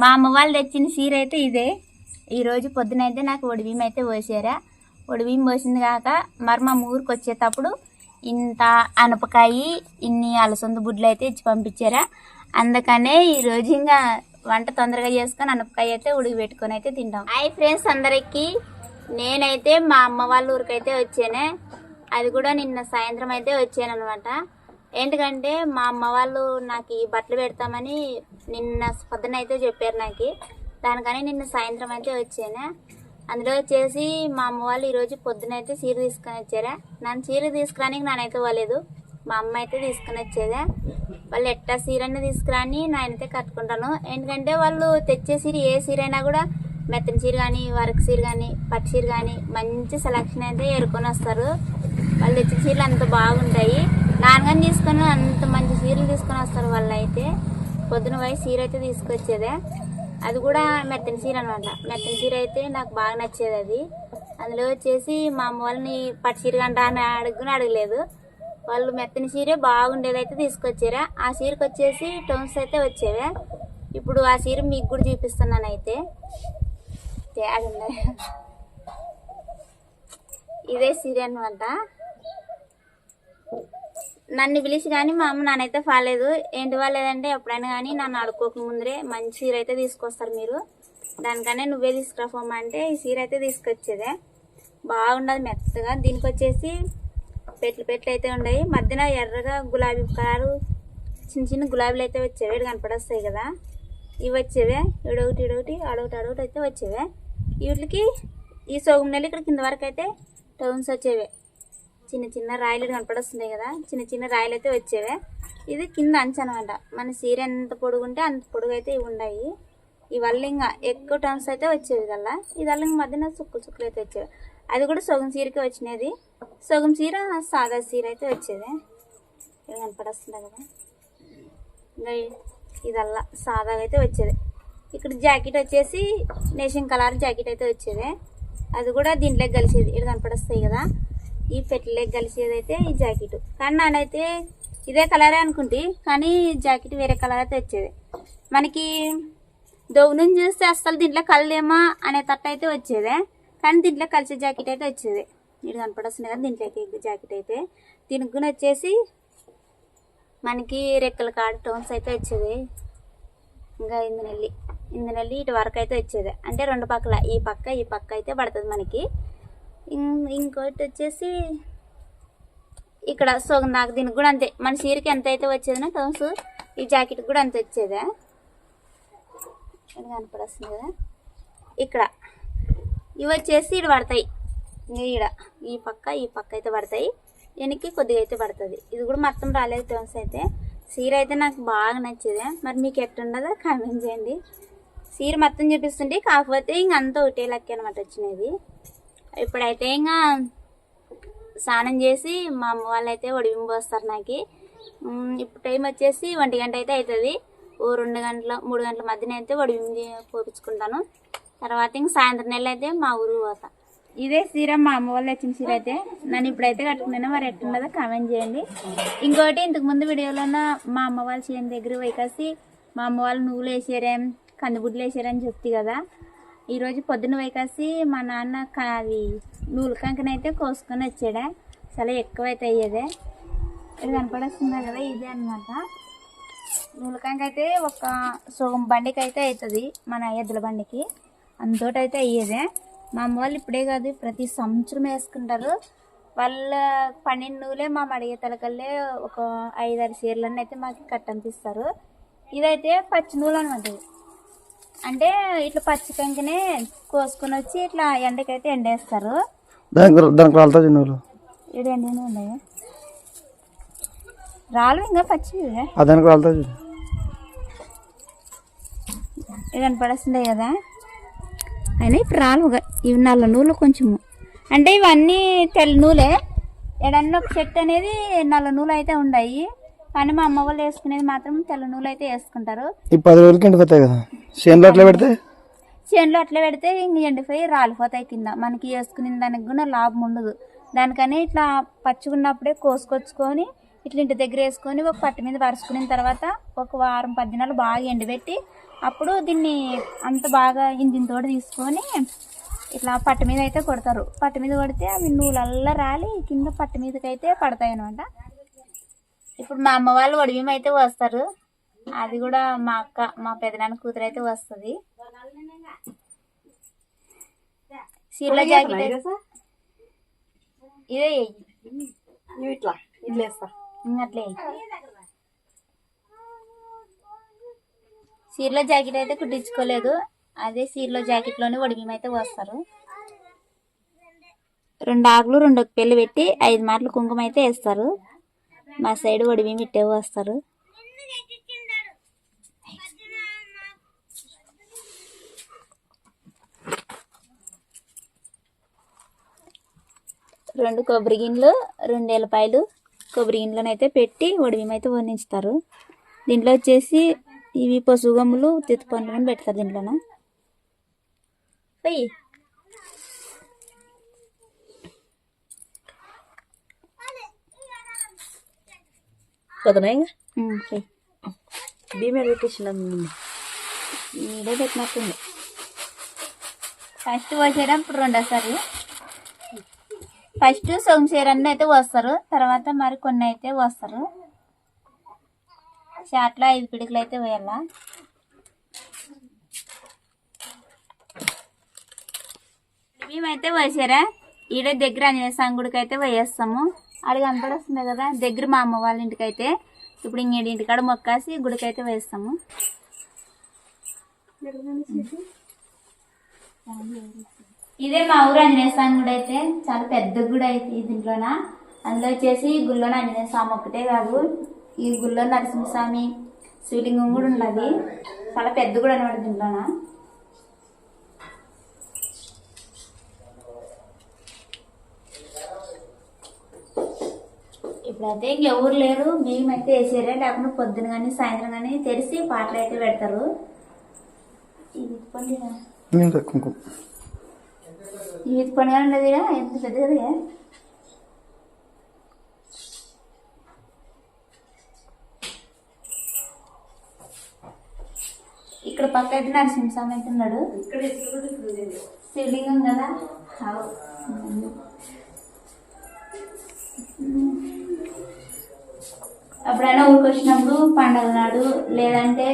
మా అమ్మ వాళ్ళు తెచ్చిన చీర అయితే ఇదే. ఈరోజు పొద్దునైతే నాకు ఒడిబియ్యం అయితే పోసారా. ఒడిబియ్యం పోసింది కాక మరి మా ఊరికి వచ్చేటప్పుడు ఇంత అనపకాయ ఇన్ని అలసంద గుడ్లు అయితే ఇచ్చి పంపించారా. అందుకనే ఈరోజు ఇంకా వంట తొందరగా చేసుకొని అనపకాయ అయితే ఉడికి పెట్టుకొని అయితే తింటాం. హాయ్ ఫ్రెండ్స్ అందరికీ. నేనైతే మా అమ్మ వాళ్ళ ఊరికైతే వచ్చానే. అది కూడా నిన్న సాయంత్రం అయితే వచ్చాను అనమాట ఏంటంటే మా అమ్మ వాళ్ళు నాకు ఈ బట్టలు పెడతామని నిన్న పొద్దున అయితే చెప్పారు నాకు. దానికని నిన్న సాయంత్రం అయితే వచ్చాను. అందులో వచ్చేసి మా అమ్మ వాళ్ళు ఈరోజు పొద్దున అయితే చీర తీసుకొని వచ్చారా. నన్ను చీర తీసుకురానికి నానైతే పోలేదు. మా అమ్మ అయితే తీసుకొని వచ్చేదే. వాళ్ళు ఎట్టా సీరని తీసుకురాని నేనైతే కట్టుకుంటాను. ఎందుకంటే వాళ్ళు తెచ్చే సీర ఏ సీర అయినా కూడా మెత్తని చీర కానీ వరకు చీర కానీ పట్టు చీర కానీ మంచి సెలక్షన్ అయితే ఏరుకొని వస్తారు. వాళ్ళు తెచ్చే చీరలు అంత బాగుంటాయి. నాన్నగాని తీసుకొని అంత మంచి సీరలు తీసుకొని వస్తారు వాళ్ళు అయితే పొద్దున పోయి సీర అయితే తీసుకొచ్చేదే. అది కూడా మెత్తని సీర అనమాట మెత్తని సీర అయితే నాకు బాగా నచ్చేది అది. అందులో వచ్చేసి మా అమ్మ వాళ్ళని పట్టు చీర కంటా అని అడుగుని అడగలేదు. వాళ్ళు మెత్తని సీరే బాగుండేది అయితే తీసుకొచ్చారా. ఆ సీరకు వచ్చేసి టోన్స్ అయితే వచ్చేవే. ఇప్పుడు ఆ సీర మీకు కూడా చూపిస్తున్నాను అయితే. తేడా ఇదే చీర అనమాట నన్ను పిలిచి కానీ మా అమ్మ నాన్నైతే ఫాలేదు. ఏంటి వాళ్ళేదంటే ఎప్పుడైనా కానీ నన్ను అడుక్కోక ముందరే మంచి చీర అయితే తీసుకొస్తారు మీరు. దానికనే నువ్వే తీసుకురాఫమ్మా అంటే ఈ చీర అయితే తీసుకొచ్చేదే. బాగుండదు మెత్తగా. దీనికి వచ్చేసి పెట్లు పెట్లు అయితే ఉన్నాయి మధ్యన ఎర్రగా గులాబీ కలరు చిన్న చిన్న గులాబీలు అయితే వచ్చేవి. ఇటు కనపడొస్తాయి కదా. ఇవి వచ్చేవే. ఇడొకటి ఇడొకటి అడొకటి అడొకటి అయితే వచ్చేవే. వీటికి ఈ సోగం నెల ఇక్కడ కింద వరకు అయితే టౌన్స్ వచ్చేవే. చిన్న చిన్న రాయలు కనపడొస్తున్నాయి కదా చిన్న చిన్న రాయలు అయితే వచ్చేవే. ఇది కింద అంచు అనమాట మన సీర ఎంత పొడుగుంటే అంత పొడుగు అయితే ఇవి ఉన్నాయి ఈ ఇంకా ఎక్కువ టర్మ్స్ అయితే వచ్చేవి కల్లా ఇది ఇంక మధ్యన సుక్కులు సుక్కులు అయితే వచ్చేవి. అది కూడా సగం చీరకే వచ్చినది. సగం సీర సాదా సీర అయితే వచ్చేది ఇవి కనపడొస్తుంది కదా. ఇంకా ఇదల్లా సాదాగా అయితే వచ్చేది. ఇక్కడ జాకెట్ వచ్చేసి నేషన్ కలర్ జాకెట్ అయితే వచ్చేది అది కూడా దీంట్లోకి కలిసేది. ఇక్కడ కనపడొస్తాయి కదా. ఈ పెట్టలేకి కలిసేది అయితే ఈ జాకెట్. కానీ నానైతే ఇదే కలరే అనుకుంటే కానీ జాకెట్ వేరే కలర్ అయితే వచ్చేది మనకి దొవ్వు నుంచి చూస్తే అస్సలు దీంట్లో కళ్ళేమా అనే తట్టు అయితే వచ్చేదే కానీ దీంట్లో కలిసే జాకెట్ అయితే వచ్చేది. ఇది కనపడొస్తుంది కదా దీంట్లోకి జాకెట్ అయితే. దీనికి వచ్చేసి మనకి రెక్కల కాడ టోన్స్ అయితే వచ్చేది. ఇంకా ఇందునెల్లి ఇందునెల్లి ఇటు వరకు అయితే వచ్చేది. అంటే రెండు పక్కల ఈ పక్క ఈ పక్క అయితే పడుతుంది మనకి. ఇంకోటి వచ్చేసి ఇక్కడ సో నాకు దీనికి కూడా అంతే. మన చీరకి ఎంత అయితే వచ్చేదనో టౌన్స్ ఈ జాకెట్ కూడా అంత వచ్చేదే. ఇది కదా. ఇక్కడ. ఇవి వచ్చేసి ఇటు పడతాయి. ఈడ. ఈ పక్క ఈ పక్క అయితే పడతాయి. వెనక్కి కొద్దిగా అయితే పడుతుంది. ఇది కూడా మొత్తం రాలేదు టోన్స్ అయితే. సీర అయితే నాకు బాగా నచ్చేది. మరి మీకు ఎట్టుండదో కామెంట్ చేయండి. సీర మొత్తం చూపిస్తుంటే కాకపోతే ఇంక అంతా ఒకటే లెక్క అనమాట వచ్చినది. ఇప్పుడైతే ఇంకా స్నానం చేసి మా అమ్మ వాళ్ళు అయితే నాకు. ఇప్పుడు టైం వచ్చేసి ఒంటి గంట అయితే అవుతుంది ఓ రెండు గంటల మూడు గంటల మధ్యన అయితే ఒడిబింబు పోపించుకుంటాను తర్వాత ఇంక సాయంత్రం నెల అయితే మా ఊరు పోతా. ఇదే సీర మా అమ్మ వాళ్ళు వచ్చిన సీర అయితే. నన్ను ఇప్పుడైతే కట్టుకున్నాను. మరి ఎట్లున్నదో కామెంట్ చేయండి. ఇంకోటి ఇంతకు ముందు వీడియోలోన మా అమ్మ వాళ్ళ చేను దగ్గర పోయికాసి మా అమ్మ వాళ్ళు నువ్వులు వేసారేం కందిబుడ్లు వేసారని చెప్తి కదా. ఈరోజు పొద్దున్న వైకాసి మా నాన్న అది నూలు కంకనైతే కోసుకొని వచ్చాడా. చాలా ఎక్కువ అయితే అయ్యేదే. ఇది కదా ఇదే అనమాట నూలకంక అయితే ఒక సోగం బండికి అయితే అవుతుంది మన ఎద్దుల బండికి. అంతోటి అయితే అయ్యేదే. మా అమ్మ వాళ్ళు ఇప్పుడే కాదు ప్రతి సంవత్సరం వేసుకుంటారు. వాళ్ళ పన్నెండు నూలే మా మడిగే తలకల్లే ఒక ఐదారు చీరలన్నీ అయితే మాకు కట్టనిపిస్తారు ఇదైతే పచ్చి నూలు అనమాట అంటే ఇట్లా పచ్చి కంకనే కోసుకొని వచ్చి ఇట్లా ఎండకైతే ఎండేస్తారు. దానికి ఎండినే ఉన్నాయి? రాళ్ళు ఇంకా పచ్చివి ఆ దానికి చూడు ఇది కనపడేస్తుంది కదా. అయినా ఇప్పుడు రాలు ఇవి నల్ల నూలు కొంచెము అంటే ఇవన్నీ తెల్ల నూలే. ఎడన్నా ఒక చెట్టు అనేది నల్ల నూలు అయితే ఉన్నాయి కానీ మా అమ్మ వాళ్ళు వేసుకునేది మాత్రం తెల్ల నూలు అయితే వేసుకుంటారు. ఈ పది రోజులకి వస్తాయి కదా? చేనులో అట్లా పెడితే? చేనులో అట్లా పెడితే ఇంక ఎండిపోయి రాలిపోతాయి కింద. మనకి వేసుకునే దానికి కూడా లాభం ఉండదు. దానికని ఇట్లా పచ్చిగున్నప్పుడే కోసుకొచ్చుకొని ఇట్లా ఇంటి దగ్గర వేసుకొని ఒక పట్టు మీద పరుచుకున్న తర్వాత ఒక వారం పది దినాలు బాగా ఎండబెట్టి అప్పుడు దీన్ని అంత బాగా ఇంజిన్ తోటి తీసుకొని ఇట్లా పట్ట మీద అయితే కొడతారు. పట్ట మీద కొడితే అవి నూలల్లా రాలి కింద పట్ట మీదకి అయితే పడతాయి అనమాట ఇప్పుడు మా అమ్మ వాళ్ళు వడిబియ్యం అయితే వస్తారు. అది కూడా మా అక్క మా పెదనాన్న కూతురు అయితే వస్తుంది. సీరల జాకెట్ అయితే- ఇదే ఇట్లా ఇట్లా అట్లే. సీరలో జాకెట్ అయితే కుట్టించుకోలేదు. అదే సీరలో జాకెట్లోనే వడిబియ్యం అయితే వస్తారు. రెండు ఆకులు రెండు పెళ్ళి పెట్టి ఐదు మాటలు కుంకుమ అయితే వేస్తారు. మా సైడ్ వడివి ఇట్టే వస్తారు రెండు కొబ్బరి గిన్నెలు రెండు ఎల్లపాయలు కొబ్బరి గిన్నెలనైతే పెట్టి వడిబియ్యం అయితే వండించుతారు. దీంట్లో వచ్చేసి ఇవి పసుపు గమ్ములు తిత్తి పండ్లు పెడతారు దీంట్లోన. పోయి. కదనా ఇంకా ఎక్కడ పెట్టేసినాం పెట్టినట్టుంది. ఫస్ట్ పోసేటప్పుడు రెండోసారి. ఫస్ట్ సొంగ చీరన్ని అయితే వస్తారు తర్వాత మరి కొన్ని అయితే వస్తారు చాట్లో ఐదు పిడికలు అయితే వేయాల మేమైతే వేసారా ఈడే దగ్గర స్వామి గుడికి అయితే వేయేస్తాము ఆడ వస్తుంది కదా దగ్గర మా అమ్మ వాళ్ళ ఇంటికి అయితే ఇప్పుడు ఇంకేంటి ఇంటికాడ మొక్కాసి గుడికైతే వేస్తాము. ఇదే మా ఊరు ఆంజనేయ స్వామి గుడి అయితే. చాలా పెద్ద గుడి అయితే దీంట్లోన. అందులో వచ్చేసి గుళ్ళోన ఆంజనేయ స్వామి ఒక్కటే కాదు ఈ గుళ్ళో నరసింహస్వామి శివలింగం కూడా ఉన్నది. చాలా పెద్ద గుడి అనమాట దీంట్లోన. ఇప్పుడైతే ఇంకెవరు లేరు. మేమైతే వేసారే లేకుండా పొద్దున కానీ సాయంత్రం కానీ తెరిచి పాటలు అయితే పెడతారు. ఇది పండుగ. ఇది ఉండదు? ఎంత పెద్దది? ఇక్కడ పక్క అయితే నరసింహస్వామి అయితే ఉన్నాడు. శివలింగం కదా. ఎప్పుడైనా ఊరికి వచ్చినప్పుడు పండగ నాడు లేదంటే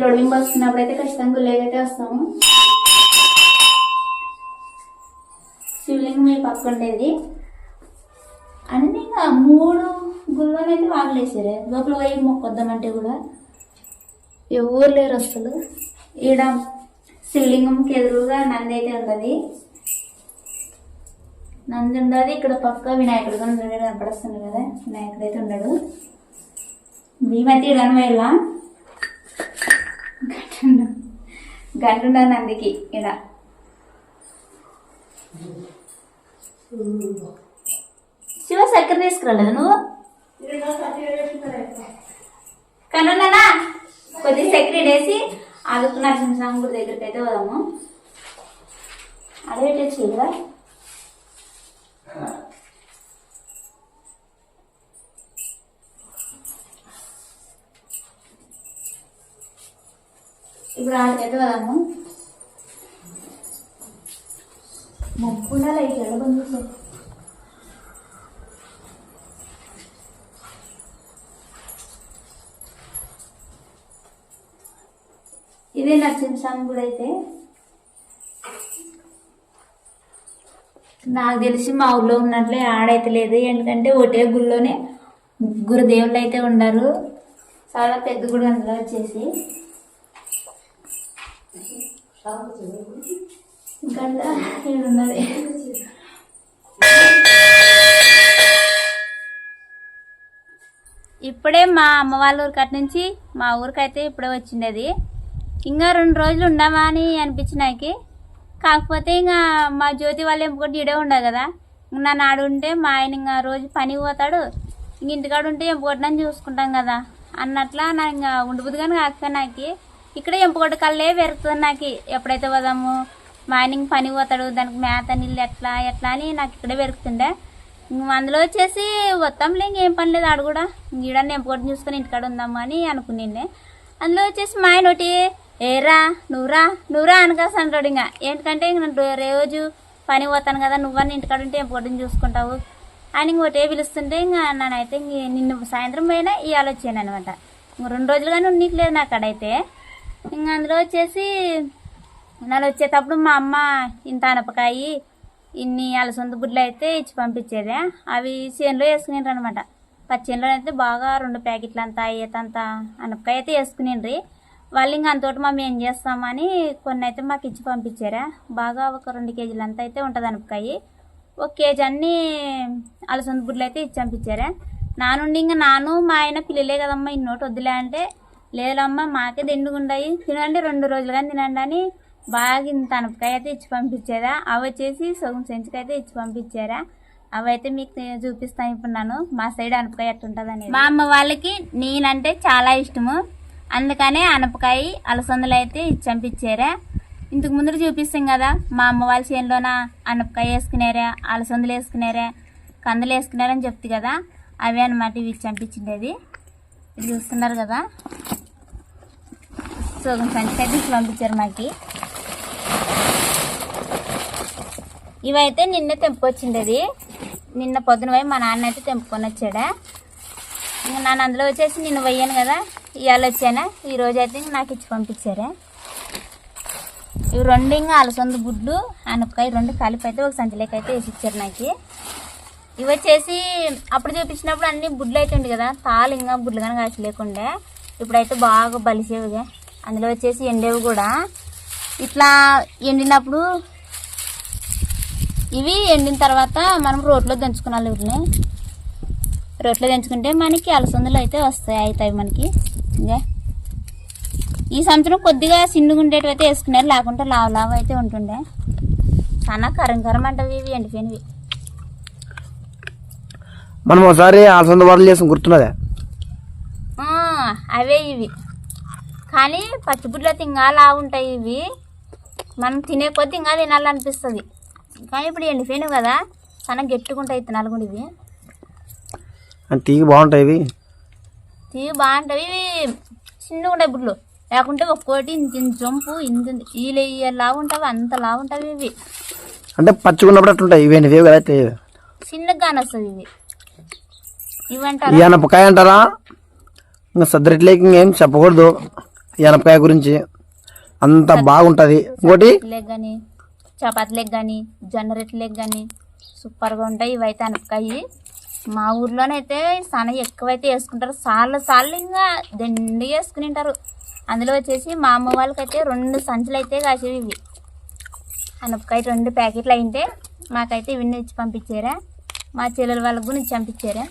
లొడింపు వస్తున్నప్పుడు అయితే ఖచ్చితంగా గుళ్ళకైతే వస్తాము. శివలింగం మీ పక్క ఉండేది. అన్ని ఇంకా మూడు గుళ్ళనైతే వాగలేసారే లోపల పోయి మొక్కొద్దామంటే కూడా ఎవరు లేరు అసలు. ఈడ శివలింగంకి ఎదురుగా నంది అయితే ఉంటుంది. నంది ఉండదు ఇక్కడ పక్క వినాయకుడు కూడా ఉండడు కనపడుస్తుంది కదా. వినాయకుడు అయితే ఉండడు మేమైతే ఇళ్ళని వెళ్ళాం గంట ఉండదు నందికి ఇక్కడ శివ చక్కెర తీసుకురాలేదు నువ్వు? కనున్నానా కొద్దిగా చక్కెర వేసి ఆదుకు నరసింహస్వామి గుడి దగ్గరికి అయితే పోదాము. అదే పెట్టచ్చు కదా ఇప్పుడు ఆడికైతే పోదాము మబ్బులా లైట్ ఎలా బంద్ చేసావు ఇదే నరసింహస్వామి కూడా అయితే నాకు తెలిసి మా ఊర్లో ఉన్నట్లే ఆడైతే లేదు. ఎందుకంటే ఒకటే గుడిలోనే ముగ్గురు దేవుళ్ళు అయితే ఉన్నారు చాలా పెద్ద గుడి అందులో వచ్చేసి. ఉన్నది. ఇప్పుడే మా అమ్మ వాళ్ళ ఊరికి అటు నుంచి మా ఊరికైతే ఇప్పుడే వచ్చిండేది. ఇంకా రెండు రోజులు ఉండమా అని అనిపించినాకి కాకపోతే ఇంకా మా జ్యోతి వాళ్ళు ఎంపుకుంటే ఈడే ఉండదు కదా. నా నన్ను ఆడు ఉంటే మా ఆయన ఇంకా రోజు పని పోతాడు. ఇంక ఇంటికాడ ఉంటే ఎంపుకొట్టని చూసుకుంటాం కదా. అన్నట్లా నా ఇంకా ఉండిపోదు కానీ కాకపోతే నాకు. ఇక్కడ ఎంపుకొట్ట కళ్ళే పెరుగుతుంది నాకు. ఎప్పుడైతే పోదాము? మా ఆయన ఇంక పని పోతాడు. దానికి మేత నీళ్ళు ఎట్లా ఎట్లా అని నాకు ఇక్కడే పెరుగుతుండే. ఇంక అందులో వచ్చేసి వస్తాంలే ఇంకేం పని లేదు ఆడు కూడా. ఈడని ఎంపుకొట్టి చూసుకొని ఇంటికాడ ఉందాము అని అనుకునిండే. అందులో వచ్చేసి మా ఆయన ఒకటి ఏరా నువ్వురా నువ్వురా అనకాసి అంటాడు ఇంకా. ఏంటంటే ఇంక నేను రోజు పని పోతాను కదా నువ్వన్నీ ఇంటికాడ ఉంటే పొద్దున్న చూసుకుంటావు? అని ఇంకోటే పిలుస్తుంటే ఇంకా నేనైతే ఇంక నిన్ను సాయంత్రం పోయినా ఇవాళ వచ్చాను అనమాట ఇంక రెండు రోజులుగానే ఉండట్లేదు నాకు అక్కడైతే ఇంక అందులో వచ్చేసి నన్ను వచ్చేటప్పుడు మా అమ్మ ఇంత అనపకాయి ఇన్ని అలసంద గుడ్లు అయితే ఇచ్చి పంపించేదే. అవి చేనులో వేసుకునేరు అనమాట పచ్చేనులో అయితే బాగా రెండు ప్యాకెట్లు అంతా అయ్యేతంత అనపకాయ అయితే వేసుకునేండ్రి. వాళ్ళు ఇంకా మా మేము ఏం చేస్తామని కొన్ని అయితే మాకు ఇచ్చి పంపించారా. బాగా ఒక రెండు కేజీలు అంత అయితే ఉంటుంది అనపకాయి. ఒక కేజీ అన్ని అలసంద గుడ్లు అయితే ఇచ్చి పంపించారా. నానుండి ఇంకా నాను మా ఆయన పిల్లలే కదమ్మా ఇన్నోటి వద్దులే అంటే లేదమ్మా మాకే దిండుగుండాయి. తినండి రెండు రోజులు కానీ తినండి అని బాగా ఇంత అనపకాయ అయితే ఇచ్చి పంపించారా. అవి వచ్చేసి సగం సెంచుకైతే అయితే ఇచ్చి పంపించారా. అవి అయితే మీకు చూపిస్తాను ఇప్పుడు నాను. మా సైడ్ అనపకాయ ఎట్టుంటుంది మా అమ్మ వాళ్ళకి నేనంటే చాలా ఇష్టము. అందుకనే అనపకాయ అలసందలు అయితే ఇచ్చి ఇంతకు ముందు చూపిస్తాం కదా మా అమ్మ వాళ్ళ చేనులోన అనపకాయ వేసుకునేరా అలసందలు వేసుకునేరా కందులు వేసుకున్నారని చెప్తే కదా అవే అనమాట ఇవి చంపించిండేది. ఇది చూస్తున్నారు కదా. సగం సంచికి ఇచ్చి పంపించారు మాకి. ఇవైతే నిన్న తెంపుకొచ్చిండేది. నిన్న పొద్దున పోయి మా నాన్న అయితే తెంపుకొని వచ్చాడా. ఇంకా నాన్న అందులో వచ్చేసి నిన్ను పోయాను కదా. ఇవాళ వచ్చానా ఈరోజు అయితే నాకు ఇచ్చి పంపించారా. ఇవి రెండు ఇంకా అలసంద గుడ్లు అనపకాయ రెండు కలిపి అయితే ఒక సంచిలోకి అయితే వేసి ఇచ్చారు నాకు. ఇవి వచ్చేసి అప్పుడు చూపించినప్పుడు అన్ని బుడ్లు అయితే ఉండే కదా తాలు ఇంకా బుడ్లు కానీ కాసి లేకుండే ఇప్పుడైతే బాగా బలిసేవిగా. అందులో వచ్చేసి ఎండేవి కూడా. ఇట్లా ఎండినప్పుడు ఇవి ఎండిన తర్వాత మనం రోట్లో దంచుకోవాలి వీటిని. రోట్లో దంచుకుంటే మనకి అలసందులు అయితే వస్తాయి అవుతాయి మనకి. ఇంకా ఈ సంవత్సరం కొద్దిగా సిన్నుగా ఉండేటివి అయితే వేసుకున్నారు లేకుంటే లావు లావు అయితే ఉంటుండే. చాలా కరం కరం అంటవి ఇవి ఎండిపోయినవి. మనం ఒకసారి అలసంద వడలు చేసి గుర్తున్నదే? ఆ, అవే ఇవి. కానీ పచ్చిబుడ్లు అయితే ఇంకా లావు ఉంటాయి ఇవి. మనం తినే కొద్ది ఇంకా తినాలనిపిస్తుంది. కానీ ఇప్పుడు ఎండిపోయినావు కదా చాలా గట్టిగా ఉంటాయి తినాలి కూడా ఇవి. తీగి బాగుంటాయి ఇవి. తీవి బాగుంటాయి ఇవి చిన్నగా ఉంటాయి బుడ్లు లేకుంటే ఒక్కోటి ఇంత ఇంత జంపు ఇంత ఈ లావు ఉంటాయి అంత లావు ఉంటాయి ఇవి. అంటే పచ్చుకున్నప్పుడు అట్లుంటాయి. ఇవి ఇవి కదా అయితే. చిన్నగా కానొస్తుంది ఇవి. ఇవి ఈ అంటారా? ఇంకా సద్దరిట్లేకి ఇంకేం చెప్పకూడదు. ఈ అనపకాయ గురించి. అంత బాగుంటుంది. ఇంకోటి? లెగ్ కానీ చపాతీ లెగ్ కానీ జొన్న రొట్టె లెగ్ కానీ సూపర్గా ఉంటాయి ఇవైతే అనపకాయి మా ఊర్లోనైతే సన ఎక్కువైతే వేసుకుంటారు. సార్లు సార్లు ఇంకా దండి వేసుకుని ఉంటారు అందులో వచ్చేసి మా అమ్మ వాళ్ళకైతే రెండు సంచులు అయితే కాసేవి ఇవి. అనపకాయ రెండు ప్యాకెట్లు అయింటే మాకైతే ఇవన్నీ ఇచ్చి పంపించారా. మా చెల్లెల వాళ్ళకు కూడా ఇచ్చి పంపించారా.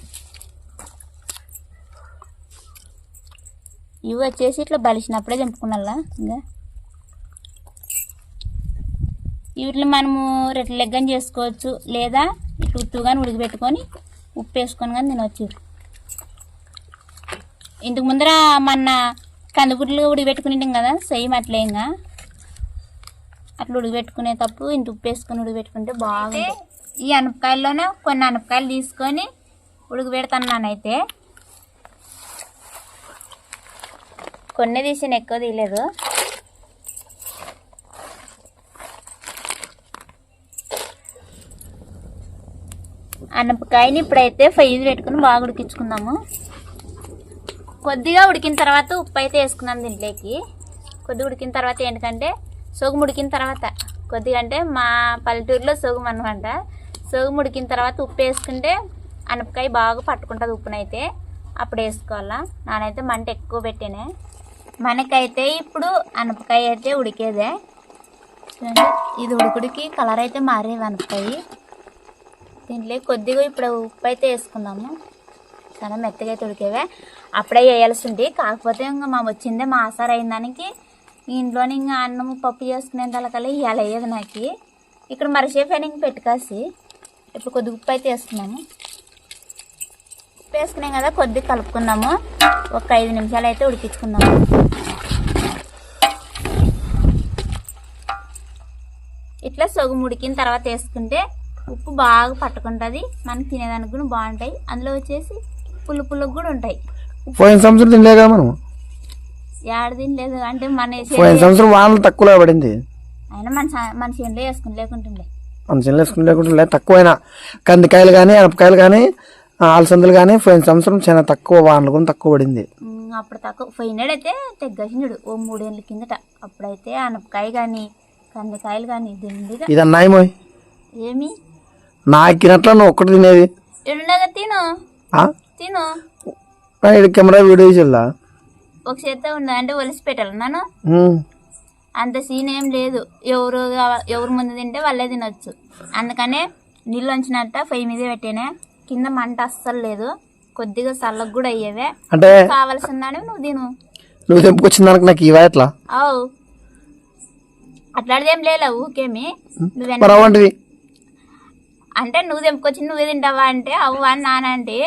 ఇవి వచ్చేసి ఇట్లా బలిసినప్పుడే తెంపుకున్నా ఇంకా. వీటిని మనము రెట్లెగ్గని చేసుకోవచ్చు లేదా ఇట్లా ఉత్తుగాని ఉడికిపెట్టుకొని ఉప్పు వేసుకొని కానీ తినవచ్చు ఇంతకు ముందర మన కందిగుడ్లు ఉడికిపెట్టుకుని కదా సేమ్ అట్లే ఇంకా. అట్లా ఉడికిపెట్టుకునేటప్పుడు ఇంత ఉప్పు వేసుకొని ఉడిపెట్టుకుంటే బాగుంది. ఈ అనపకాయల్లోనే కొన్ని అనపకాయలు తీసుకొని ఉడికిపెడతాను కొన్ని తీసిన ఎక్కువ తీయలేదు. అనపకాయని ఇప్పుడైతే ఫైజ్ పెట్టుకుని బాగా ఉడికించుకుందాము. కొద్దిగా ఉడికిన తర్వాత ఉప్పు అయితే వేసుకున్నాం దీంట్లోకి. కొద్దిగా ఉడికిన తర్వాత ఏంటంటే సోగు ఉడికిన తర్వాత కొద్దిగా అంటే మా పల్లెటూరులో సోగం అనమాట సోగం ఉడికిన తర్వాత ఉప్పు వేసుకుంటే అనపకాయ బాగా పట్టుకుంటుంది ఉప్పునైతే. అప్పుడు వేసుకోవాలా. నానైతే మంట ఎక్కువ పెట్టానే. మనకైతే ఇప్పుడు అనపకాయ అయితే ఉడికేదే. ఇది ఉడుకుడికి కలర్ అయితే మారేవి అనపకాయ దీంట్లో కొద్దిగా ఇప్పుడు ఉప్పు అయితే వేసుకుందాము. చాలా మెత్తగా అయితే ఉడికేవే అప్పుడే వేయాల్సి ఉంది కాకపోతే ఇంకా మా వచ్చిందే మా ఆసారు అయిన దానికి ఇంట్లోనే ఇంకా అన్నం పప్పు చేసుకునే దానికల్లా ఇవాళ అయ్యేది నాకు. ఇక్కడ మరిసేపు అయినా ఇంక పెట్టుకాసి ఇప్పుడు కొద్దిగా ఉప్పు అయితే వేసుకున్నాము ఉప్పు వేసుకున్నాం కదా కొద్దిగా కలుపుకుందాము. ఒక ఐదు నిమిషాలు అయితే ఉడికించుకుందాము. ఇట్లా సొగ్గు ఉడికిన తర్వాత వేసుకుంటే ఉప్పు బాగా పట్టుకుంటుంది. మనకి తినేదానికి కూడా బాగుంటాయి. అందులో వచ్చేసి పుల్ల పుల్లగా కూడా ఉంటాయి. పోయిన సంవత్సరం తినలే కదా మనం? ఏడ తినలేదు. అంటే మన పోయిన చేనులో- సంవత్సరం వానలు తక్కువలో పడింది. అయినా మన మన చేనులో వేసుకుని లేకుంటుండే. మన చిన్న వేసుకుని లేకుండా తక్కువైనా. కందికాయలు కానీ అనపకాయలు కానీ అలసందలు కానీ పోయిన సంవత్సరం చాలా తక్కువ వానలు కూడా తక్కువ పడింది. అప్పుడు తక్కువ పోయినాడైతే తెగ్గసినాడు ఓ మూడేళ్ళ కిందట. అప్పుడైతే అనపకాయ కానీ కందికాయలు కానీ దిండిగా ఇది అన్నాయమోయ్ ఏమి? నాకినట్ల నువ్వు ఒక్కటి తినేది? తిను? తిను. ఈడ కెమెరా వీడియో చెల్లా ఒక చేత్తో ఉందా అంటే ఒలిసి పెట్టాలి. నన్ను. అంత సీన్ ఏం లేదు. ఎవరు ఎవరు ముందు తింటే వాళ్ళే తినొచ్చు. అందుకనే నీళ్ళు వంచినట్ట పొయ్యి మీద పెట్టేనే. కింద మంట అస్సలు లేదు. కొద్దిగా చల్లగా కూడా అయ్యేవే. అంటే కావలసిందని నువ్వు తిను. నువ్వు తెంపుకొచ్చిన దానికి నాకు ఇవా ఎట్లా? అవు. అట్లాంటిదేం లేలే ఊకేమి నువ్వెన్న మరి అవంటివి అంటే నువ్వు తెంపుకొచ్చి నువ్వే తింటావా అంటే అవ్వ అని నాన్న అంటే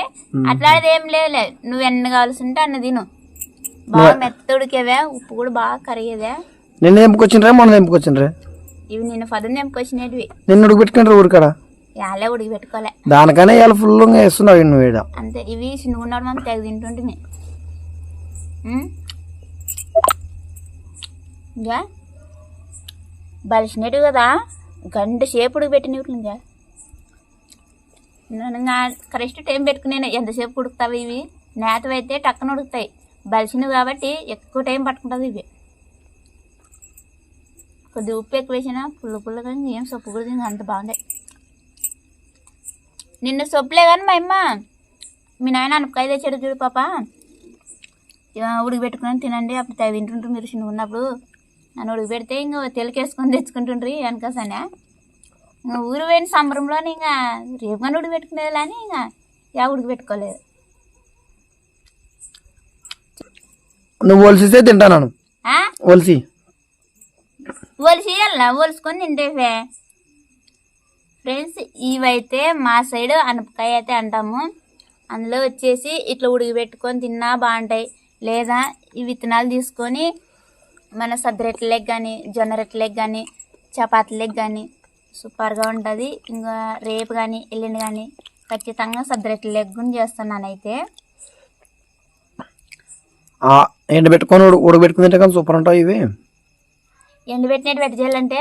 అట్లాంటిది ఏం లేదులే. నువ్వు ఎన్ని కావాల్సి ఉంటే అన్న తిను. బాగా మెత్తడికేవే ఉప్పు కూడా బాగా కరిగేదే. నిన్న తెంపుకొచ్చిండ్రే మొన్న తెంపుకొచ్చిండ్రే? ఇవి నిన్న పదం తెంపుకొచ్చినవి నిన్ను ఉడకబెట్టుకుంటారు ఊరికాడ? యాలే ఉడికి పెట్టుకోలే దానికనే ఇవాళ ఫుల్గా వేస్తున్నావు నువ్వు ఈడ. అంతే ఇవి చిన్నగున్నాడు మనం తెగ తింటుంటుంది ఇంకా? బలిసినట్టు కదా? గంట సేపు ఉడికి ఇంకా కరెక్ట్ టైం పెట్టుకునే ఎంతసేపు ఉడుకుతావు ఇవి? నేతవైతే టక్కన ఉడుకుతాయి. బలిసినవి కాబట్టి ఎక్కువ టైం పట్టుకుంటుంది ఇవి. కొద్దిగా ఉప్పు ఎక్కువ వేసినా పుల్ల పుల్లగా ఏం సొప్పు కూడా తింది అంత బాగుండే. నిన్న సొప్పులే కానీ మా అమ్మ మీ నాయన అనపకాయ తెచ్చాడు చూడు పాప. ఉడికిపెట్టుకుని తినండి. అప్పుడు తింటుంటారు మీరు చిన్న ఉన్నప్పుడు నన్ను ఉడికి పెడితే ఇంకా తెలకేసుకొని తెచ్చుకుంటుండ్రి అనుకోసానే ఇంకా ఊరు పోయిన సంబరంలో ఇంకా రేపు కానీ ఉడికి పెట్టుకునేది అని ఇంకా యా ఉడికి పెట్టుకోలేదు. నువ్వు ఒలిసిస్తే తింటాను? ఒలిసి. ఒలిసి వెళ్ళా ఒలుసుకొని తింటేవే. ఫ్రెండ్స్ ఇవైతే మా సైడ్ అనపకాయ అయితే అంటాము. అందులో వచ్చేసి ఇట్లా ఉడికి పెట్టుకొని తిన్నా బాగుంటాయి. లేదా ఈ విత్తనాలు తీసుకొని మన సద్దరెట్లకి కానీ జొన్న రెట్లకి కానీ చపాతీలకు కానీ సూపర్గా ఉంటుంది. ఇంకా రేపు కానీ ఎల్లుండి కానీ ఖచ్చితంగా సద్దరెట్లకి కూడా చేస్తున్నాను అయితే ఎండ పెట్టుకొని ఉడ ఉడకబెట్టుకుని తింటే కానీ సూపర్ ఉంటావు ఇవి. ఎండబెట్టినట్టు పెట్టి చేయాలంటే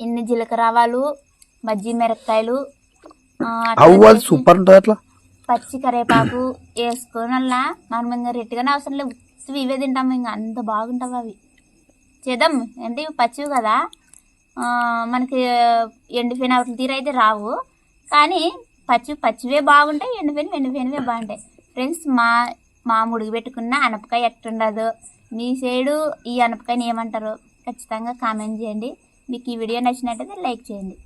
ఎన్ని జీలకర్ర ఆవాలు మజ్జి మిరపకాయలు ఆ, అట్లా అవ్వు అది చేసి సూపర్ ఉంటుంది అట్లా. పచ్చి కరివేపాకు వేసుకొని అలా మనం ఇంకా రెట్టిగానే అవసరం లేదు. ఇవే తింటాము ఇంకా అంత బాగుంటావు అవి. చేద్దాం. అంటే ఇవి పచ్చివి కదా. మనకి ఎండిపోయిన వాటి తీరు అయితే రావు. కానీ పచ్చి పచ్చివే బాగుంటాయి ఎండిపోయినవి ఎండిపోయినవే బాగుంటాయి. ఫ్రెండ్స్ మా మా ముడిగి పెట్టుకున్న అనపకాయ ఎట్టుండదు. మీ సైడు ఈ అనపకాయని ఏమంటారు? ఖచ్చితంగా కామెంట్ చేయండి. మీకు ఈ వీడియో నచ్చినట్టయితే లైక్ చేయండి.